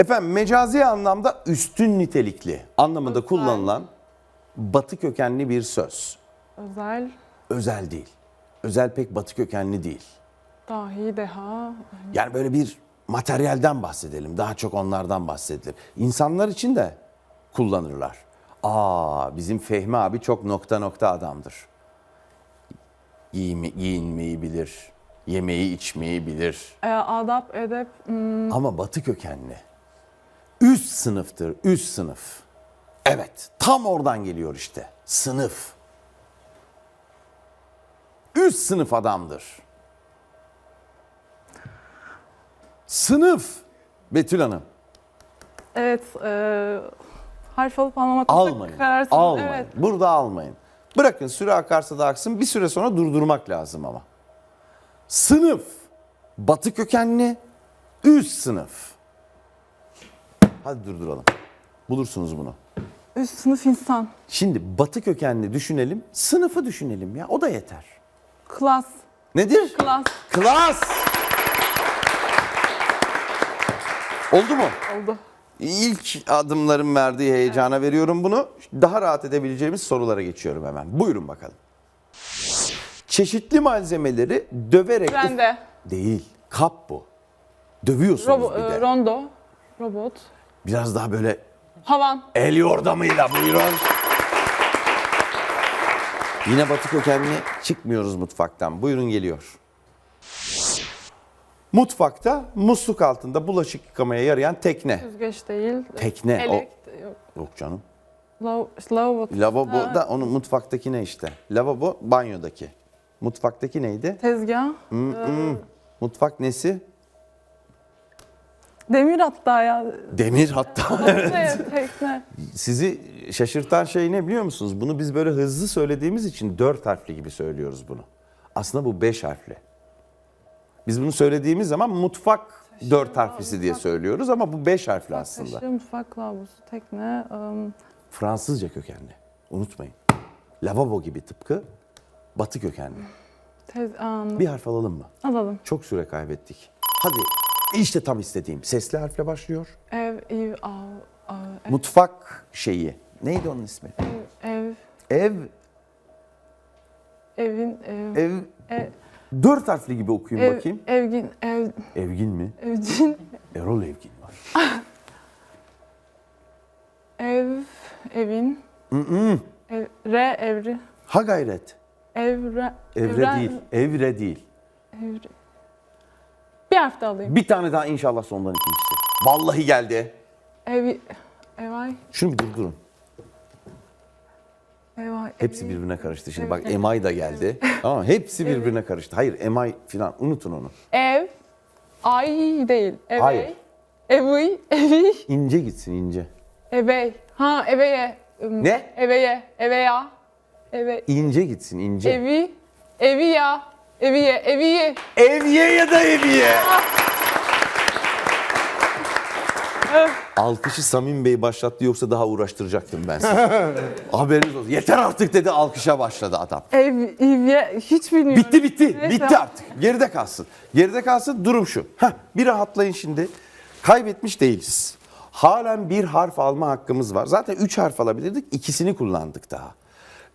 Efendim mecazi anlamda üstün nitelikli anlamında Özel. kullanılan batı kökenli bir söz. Özel, Özel değil. Özel pek batı kökenli değil. dahi, deha. Yani böyle bir materyalden bahsedelim. Daha çok onlardan bahsedilir. İnsanlar için de kullanırlar. Aa bizim Fehmi abi çok nokta nokta adamdır. Giyimi, giyinmeyi bilir. Yemeği içmeyi bilir. E, adap, edep, hmm, Ama batı kökenli. Üst sınıftır, üst sınıf. Evet, tam oradan geliyor işte. Sınıf. Üst sınıf adamdır. Sınıf. Betül Hanım. evet, e, harf alıp anlamakta Almayın. kararsız. Almayın. Evet, Burada almayın. Bırakın süre akarsa da aksın. Bir süre sonra durdurmak lazım ama. Sınıf. Batı kökenli. Üst sınıf. Hadi durduralım. Bulursunuz bunu. üst sınıf insan. Şimdi batı kökenli düşünelim. Sınıfı düşünelim ya. O da yeter. Klas, Nedir? klas Klas. Oldu mu? oldu. İlk adımların verdiği heyecana veriyorum bunu. Daha rahat edebileceğimiz sorulara geçiyorum hemen. Buyurun bakalım. Çeşitli malzemeleri döverek... Rende, Değil. Kap bu. Dövüyorsunuz robo, bir de. e, rondo, robot, Biraz daha böyle havan, el yordamıyla buyurun. Yine batı kökenli çıkmıyoruz mutfaktan. Buyurun geliyor. Mutfakta musluk altında bulaşık yıkamaya yarayan tekne. süzgeç değil. Tekne, o- yok, Yok canım. lav, lavabo. Lavabo Ha, da onun mutfaktaki ne işte? Lavabo banyodaki. Mutfaktaki neydi? Tezgah, Mutfak nesi? Demir hatta ya. Demir hatta. Tekne, tekne. Sizi şaşırtan şey ne biliyor musunuz? Bunu biz böyle hızlı söylediğimiz için dört harfli gibi söylüyoruz bunu. Aslında bu beş harfli. Biz bunu söylediğimiz zaman mutfak dört harflisi diye söylüyoruz ama bu beş harfli aslında. Kaşığı, mutfak lavabosu, tekne, ım, Fransızca kökenli. Unutmayın. Lavabo gibi tıpkı batı kökenli. tez, anladım. Bir harf alalım mı? Alalım. Çok süre kaybettik. Hadi işte tam istediğim. Sesli harfle başlıyor. Ev, ev, av, av, ev, Mutfak şeyi. Neydi onun ismi? ev, Ev, evin, ev, ev. ev, Dört harfli gibi okuyayım ev, bakayım. evgin, ev, Evgin mi? evcin, Erol Evgin var. ev, evin, ev, re, evri, Ha gayret. evre, Evre evren- değil. Evre değil. evri. Bir harf alayım. Bir tane daha inşallah sondan ikincisi. Vallahi geldi. Ev, evay, Şunu bir durdurun. evay, Hepsi birbirine karıştı. Şimdi bak Emay da geldi. Tamam mı? Hepsi birbirine karıştı. Hayır Emay falan unutun onu. Ev, ay değil, evey, Hayır. evi, evi, İnce gitsin ince. evey, ha eveye, ım, Ne? Eveye, eveya, eve, İnce gitsin ince. evi, evi ya, eviye, eviye. Evye ya da eviye. Alkışı Samim Bey başlattı yoksa daha uğraştıracaktım ben sizi. Haberiniz olsun. Yeter artık dedi alkışa başladı adam. Ev, evye, hiç bilmiyorum. Bitti bitti. Neyse. Bitti artık. Geride kalsın. Geride kalsın durum şu. Heh, bir rahatlayın şimdi. Kaybetmiş değiliz. Halen bir harf alma hakkımız var. Zaten 3 harf alabilirdik. ikisini kullandık daha.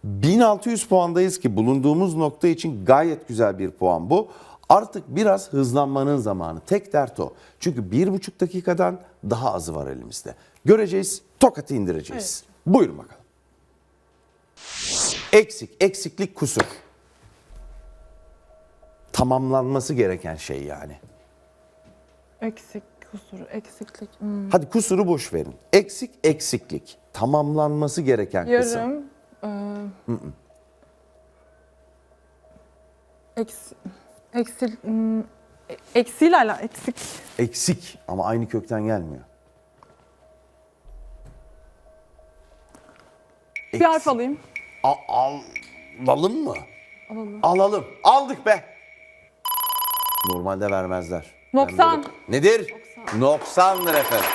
1600 puandayız ki bulunduğumuz nokta için gayet güzel bir puan bu. Artık biraz hızlanmanın zamanı. Tek dert o. Çünkü bir buçuk dakikadan daha azı var elimizde. Göreceğiz, tokatı indireceğiz. Buyurun bakalım. Eksik, eksiklik, kusur tamamlanması gereken şey yani. Eksik, kusur, eksiklik. hmm. Hadi kusuru boş verin. Eksik, eksiklik. Tamamlanması gereken kısım. Yarım. E, eks, eksil, eksiyle ala, eksik. Eksik ama aynı kökten gelmiyor. Bir harf alayım. A- alalım mı? Alalım. Alalım. Aldık be. Normalde vermezler. Noksan. Nedir? Noksandır efendim.